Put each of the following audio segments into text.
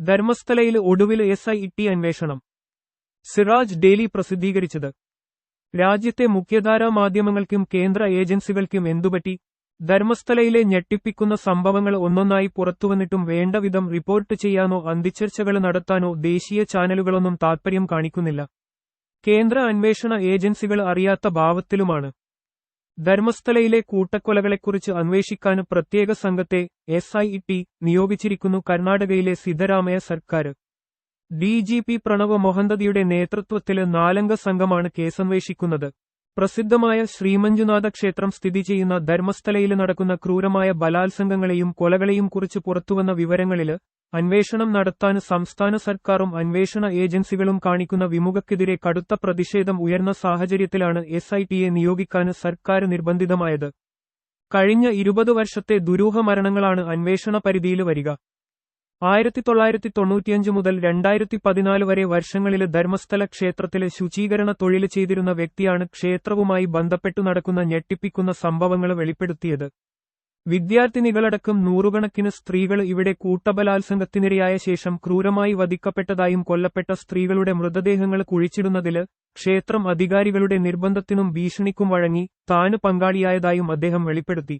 ധർമ്മസ്ഥലയിൽ ഒടുവിൽ S I T അന്വേഷണം. Siraj daily പ്രസിദ്ധീകരിച്ചത്. രാജ്യത്തെ മുഖ്യധാരാ മാധ്യമങ്ങൾക്കും കേന്ദ്ര ഏജൻസികൾക്കും എന്തുപറ്റി? ധർമ്മസ്ഥലയിലെ ഞെട്ടിപ്പിക്കുന്ന സംഭവങ്ങൾ ഒന്നൊന്നായി പുറത്തുവന്നിട്ടും വേണ്ടവിധം റിപ്പോർട്ട് ചെയ്യാനോ അന്തിച്ചർച്ചകൾ നടത്താനോ ദേശീയ ചാനലുകളൊന്നും താൽപര്യം കാണിക്കുന്നില്ല. കേന്ദ്ര അന്വേഷണ ഏജൻസികൾ അറിയാത്ത ഭാവത്തിലുമാണ്. ധർമ്മസ്ഥലയിലെ കൂട്ടക്കൊലകളെക്കുറിച്ച് അന്വേഷിക്കാൻ പ്രത്യേക സംഘത്തെ എസ് നിയോഗിച്ചിരിക്കുന്നു കർണാടകയിലെ സിദ്ധരാമയ സർക്കാർ. ഡി ജി പി പ്രണവ് മൊഹന്തതിയുടെ നേതൃത്വത്തിൽ നാലംഗ സംഘമാണ് കേസന്വേഷിക്കുന്നത്. പ്രസിദ്ധമായ ശ്രീമഞ്ജുനാഥ ക്ഷേത്രം സ്ഥിതി ചെയ്യുന്ന ധർമ്മസ്ഥലയിൽ നടക്കുന്ന ക്രൂരമായ ബലാത്സംഗങ്ങളെയും കൊലകളെയും കുറിച്ച് പുറത്തുവന്ന വിവരങ്ങളിൽ അന്വേഷണം നടത്താൻ സംസ്ഥാന സർക്കാരും അന്വേഷണ ഏജൻസികളും കാണിക്കുന്ന വിമുഖക്കെതിരെ കടുത്ത പ്രതിഷേധം ഉയർന്ന സാഹചര്യത്തിലാണ് എസ് ഐ ടിയെ നിയോഗിക്കാൻ സർക്കാർ നിർബന്ധിതമായത്. കഴിഞ്ഞ ഇരുപത് വർഷത്തെ ദുരൂഹ മരണങ്ങളാണ് അന്വേഷണ പരിധിയിൽ വരിക. ആയിരത്തി തൊള്ളായിരത്തി തൊണ്ണൂറ്റിയഞ്ച് മുതൽ രണ്ടായിരത്തി പതിനാല് വരെ വർഷങ്ങളിലെ ധർമ്മസ്ഥല ക്ഷേത്രത്തിലെ ശുചീകരണ തൊഴിൽ ചെയ്തിരുന്ന വ്യക്തിയാണ് ക്ഷേത്രവുമായി ബന്ധപ്പെട്ടു നടക്കുന്ന ഞെട്ടിപ്പിക്കുന്ന സംഭവങ്ങൾ വെളിപ്പെടുത്തിയത്. വിദ്യാർത്ഥിനികളടക്കം നൂറുകണക്കിന് സ്ത്രീകൾ ഇവിടെ കൂട്ടബലാത്സംഗത്തിനിരയായ ശേഷം ക്രൂരമായി വധിക്കപ്പെട്ടതായും കൊല്ലപ്പെട്ട സ്ത്രീകളുടെ മൃതദേഹങ്ങൾ കുഴിച്ചിടുന്നതിൽ ക്ഷേത്രം അധികാരികളുടെ നിർബന്ധത്തിനും ഭീഷണിക്കും വഴങ്ങി താന് പങ്കാളിയായതായും അദ്ദേഹം വെളിപ്പെടുത്തി.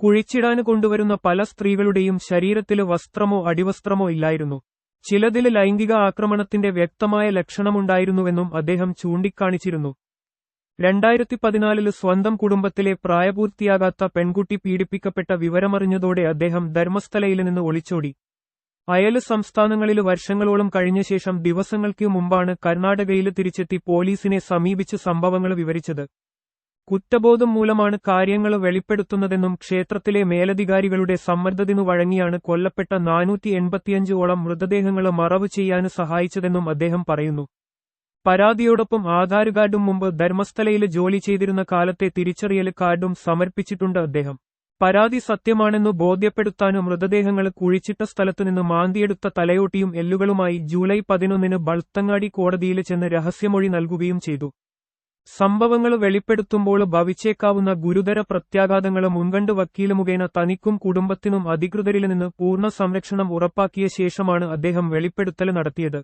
കുഴിച്ചിടാന് കൊണ്ടുവരുന്ന പല സ്ത്രീകളുടെയും ശരീരത്തിൽ വസ്ത്രമോ അടിവസ്ത്രമോ ഇല്ലായിരുന്നു. ചിലതിൽ ലൈംഗിക ആക്രമണത്തിന്റെ വ്യക്തമായ ലക്ഷണമുണ്ടായിരുന്നുവെന്നും അദ്ദേഹം ചൂണ്ടിക്കാണിച്ചിരുന്നു. രണ്ടായിരത്തി പതിനാലിൽ സ്വന്തം കുടുംബത്തിലെ പ്രായപൂർത്തിയാകാത്ത പെൺകുട്ടി പീഡിപ്പിക്കപ്പെട്ട വിവരമറിഞ്ഞതോടെ അദ്ദേഹം ധർമ്മസ്ഥലയിൽ നിന്ന് ഒളിച്ചോടി. അയൽ സംസ്ഥാനങ്ങളിൽ വർഷങ്ങളോളം കഴിഞ്ഞ ശേഷം ദിവസങ്ങൾക്ക് മുമ്പാണ് കർണാടകയിൽ തിരിച്ചെത്തി പോലീസിനെ സമീപിച്ച് സംഭവങ്ങൾ വിവരിച്ചത്. കുറ്റബോധം മൂലമാണ് കാര്യങ്ങൾ വെളിപ്പെടുത്തുന്നതെന്നും ക്ഷേത്രത്തിലെ മേലധികാരികളുടെ സമ്മർദ്ദത്തിനു വഴങ്ങിയാണ് കൊല്ലപ്പെട്ട നാനൂറ്റി എൺപത്തിയഞ്ചോളം മൃതദേഹങ്ങൾ മറവ് ചെയ്യാൻ സഹായിച്ചതെന്നും അദ്ദേഹം പറയുന്നു. പരാതിയോടൊപ്പം ആധാർ കാർഡും മുമ്പ് ധർമ്മസ്ഥലയിൽ ജോലി ചെയ്തിരുന്ന കാലത്തെ തിരിച്ചറിയൽ കാർഡും സമർപ്പിച്ചിട്ടുണ്ട് അദ്ദേഹം. പരാതി സത്യമാണെന്നു ബോധ്യപ്പെടുത്താനും മൃതദേഹങ്ങൾ കുഴിച്ചിട്ട സ്ഥലത്തുനിന്ന് മാന്തിയെടുത്ത തലയോട്ടിയും എല്ലുകളുമായി ജൂലൈ പതിനൊന്നിന് ബൾത്തങ്ങാടി കോടതിയിൽ ചെന്ന് രഹസ്യമൊഴി നൽകുകയും ചെയ്തു. സംഭവങ്ങൾ വെളിപ്പെടുത്തുമ്പോൾ ഭവിച്ചേക്കാവുന്ന ഗുരുതര പ്രത്യാഘാതങ്ങൾ മുൻകണ്ട് വക്കീൽ മുഖേന തനിക്കും കുടുംബത്തിനും അധികൃതരിൽ നിന്ന് പൂർണ സംരക്ഷണം ഉറപ്പാക്കിയ ശേഷമാണ് അദ്ദേഹം വെളിപ്പെടുത്തൽ നടത്തിയത്.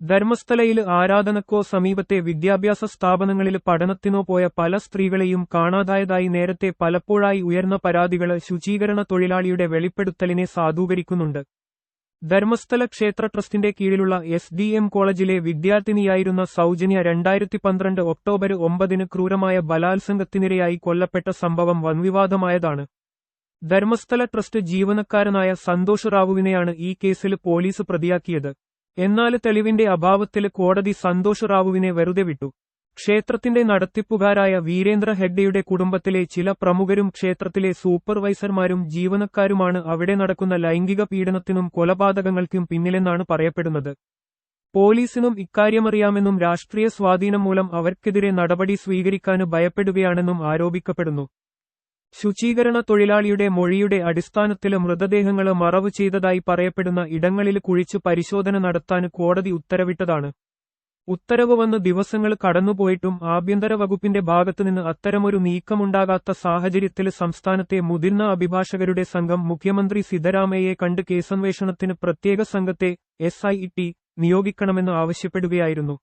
ധർമ്മസ്ഥലയിൽ ആരാധനക്കോ സമീപത്തെ വിദ്യാഭ്യാസ സ്ഥാപനങ്ങളിൽ പഠനത്തിനോ പോയ പല സ്ത്രീകളെയും കാണാതായതായി നേരത്തെ പലപ്പോഴായി ഉയർന്ന പരാതികൾ ശുചീകരണ തൊഴിലാളിയുടെ വെളിപ്പെടുത്തലിനെ സാധൂകരിക്കുന്നുണ്ട്. ധർമ്മസ്ഥല ക്ഷേത്ര ട്രസ്റ്റിന്റെ കീഴിലുള്ള എസ് ഡി എം കോളേജിലെ വിദ്യാർത്ഥിനിയായിരുന്ന സൗജന്യ രണ്ടായിരത്തി പന്ത്രണ്ട് ഒക്ടോബർ ഒമ്പതിന് ക്രൂരമായ ബലാത്സംഗത്തിനിരയായി കൊല്ലപ്പെട്ട സംഭവം വൻവിവാദമായതാണ്. ധർമ്മസ്ഥല ട്രസ്റ്റ് ജീവനക്കാരനായ സന്തോഷ് റാവുവിനെയാണ് ഈ കേസിൽ പോലീസ് പ്രതിയാക്കിയത്. എന്നാൽ തെളിവിന്റെ അഭാവത്തിൽ കോടതി സന്തോഷ് റാവുവിനെ വെറുതെ വിട്ടു. ക്ഷേത്രത്തിന്റെ നടത്തിപ്പുകാരായ വീരേന്ദ്ര ഹെഡ്ഡയുടെ കുടുംബത്തിലെ ചില പ്രമുഖരും ക്ഷേത്രത്തിലെ സൂപ്പർവൈസർമാരും ജീവനക്കാരുമാണ് അവിടെ നടക്കുന്ന ലൈംഗിക പീഡനത്തിനും കൊലപാതകങ്ങൾക്കും പിന്നിലെന്നാണ് പറയപ്പെടുന്നത്. പോലീസിനും ഇക്കാര്യമറിയാമെന്നും രാഷ്ട്രീയ സ്വാധീനം മൂലം അവർക്കെതിരെ നടപടി സ്വീകരിക്കാൻ ഭയപ്പെടുകയാണെന്നും ആരോപിക്കപ്പെടുന്നു. ശുചീകരണ തൊഴിലാളിയുടെ മൊഴിയുടെ അടിസ്ഥാനത്തിൽ മൃതദേഹങ്ങൾ മറവ് ചെയ്തതായി പറയപ്പെടുന്ന ഇടങ്ങളിൽ കുഴിച്ച് പരിശോധന നടത്താൻ കോടതി ഉത്തരവിട്ടതാണ്. ഉത്തരവ് വന്ന് ദിവസങ്ങൾ കടന്നുപോയിട്ടും ആഭ്യന്തര വകുപ്പിന്റെ ഭാഗത്തുനിന്ന് അത്തരമൊരു നീക്കമുണ്ടാകാത്ത സാഹചര്യത്തിൽ സംസ്ഥാനത്തെ മുതിർന്ന അഭിഭാഷകരുടെ സംഘം മുഖ്യമന്ത്രി സിദ്ധരാമയ്യെ കണ്ട് കേസന്വേഷണത്തിന് പ്രത്യേക സംഘത്തെ എസ് നിയോഗിക്കണമെന്ന് ആവശ്യപ്പെടുകയായിരുന്നു.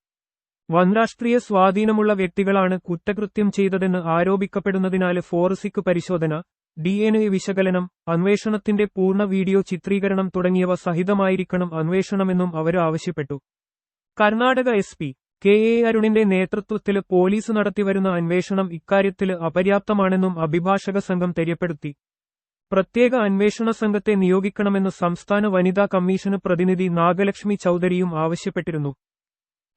വൻരാഷ്ട്രീയ സ്വാധീനമുള്ള വ്യക്തികളാണ് കുറ്റകൃത്യം ചെയ്തതെന്ന് ആരോപിക്കപ്പെടുന്നതിനാൽ ഫോറസിക് പരിശോധന ഡി എൻ എ വിശകലനം അന്വേഷണത്തിന്റെ പൂർണ വീഡിയോ ചിത്രീകരണം തുടങ്ങിയവ സഹിതമായിരിക്കണം അന്വേഷണമെന്നും അവർ ആവശ്യപ്പെട്ടു. Karnataka S P K A അരുണിന്റെ നേതൃത്വത്തിൽ പോലീസ് നടത്തിവരുന്ന അന്വേഷണം ഇക്കാര്യത്തിൽ അപര്യാപ്തമാണെന്നും അഭിഭാഷക സംഘം തെര്യപ്പെടുത്തി. പ്രത്യേക അന്വേഷണ സംഘത്തെ നിയോഗിക്കണമെന്ന് സംസ്ഥാന വനിതാ കമ്മീഷന് പ്രതിനിധി നാഗലക്ഷ്മി ചൌധരിയും ആവശ്യപ്പെട്ടിരുന്നു.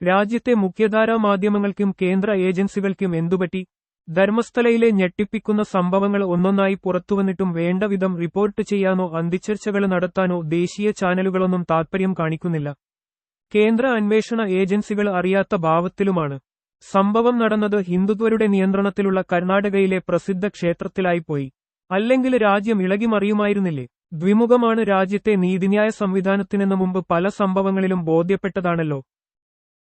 രാജ്യത്തെ മുഖ്യധാരാ മാധ്യമങ്ങൾക്കും കേന്ദ്ര ഏജൻസികൾക്കും എന്തുപറ്റി? ധർമ്മസ്ഥലയിലെ ഞെട്ടിപ്പിക്കുന്ന സംഭവങ്ങൾ ഒന്നൊന്നായി പുറത്തുവന്നിട്ടും വേണ്ടവിധം റിപ്പോർട്ട് ചെയ്യാനോ അന്തിച്ചർച്ചകൾ നടത്താനോ ദേശീയ ചാനലുകളൊന്നും താൽപര്യം കാണിക്കുന്നില്ല. കേന്ദ്ര അന്വേഷണ ഏജൻസികൾ അറിയാത്ത ഭാവത്തിലുമാണ്. സംഭവം നടന്നത് ഹിന്ദുത്വരുടെ നിയന്ത്രണത്തിലുള്ള കർണാടകയിലെ പ്രസിദ്ധ ക്ഷേത്രത്തിലായിപ്പോയി അല്ലെങ്കിൽ രാജ്യം ഇളകിമറിയുമായിരുന്നില്ലേ? ദ്വിമുഖമാണ് രാജ്യത്തെ നീതിന്യായ സംവിധാനത്തിനെന്ന് മുമ്പ് പല സംഭവങ്ങളിലും ബോധ്യപ്പെട്ടതാണല്ലോ.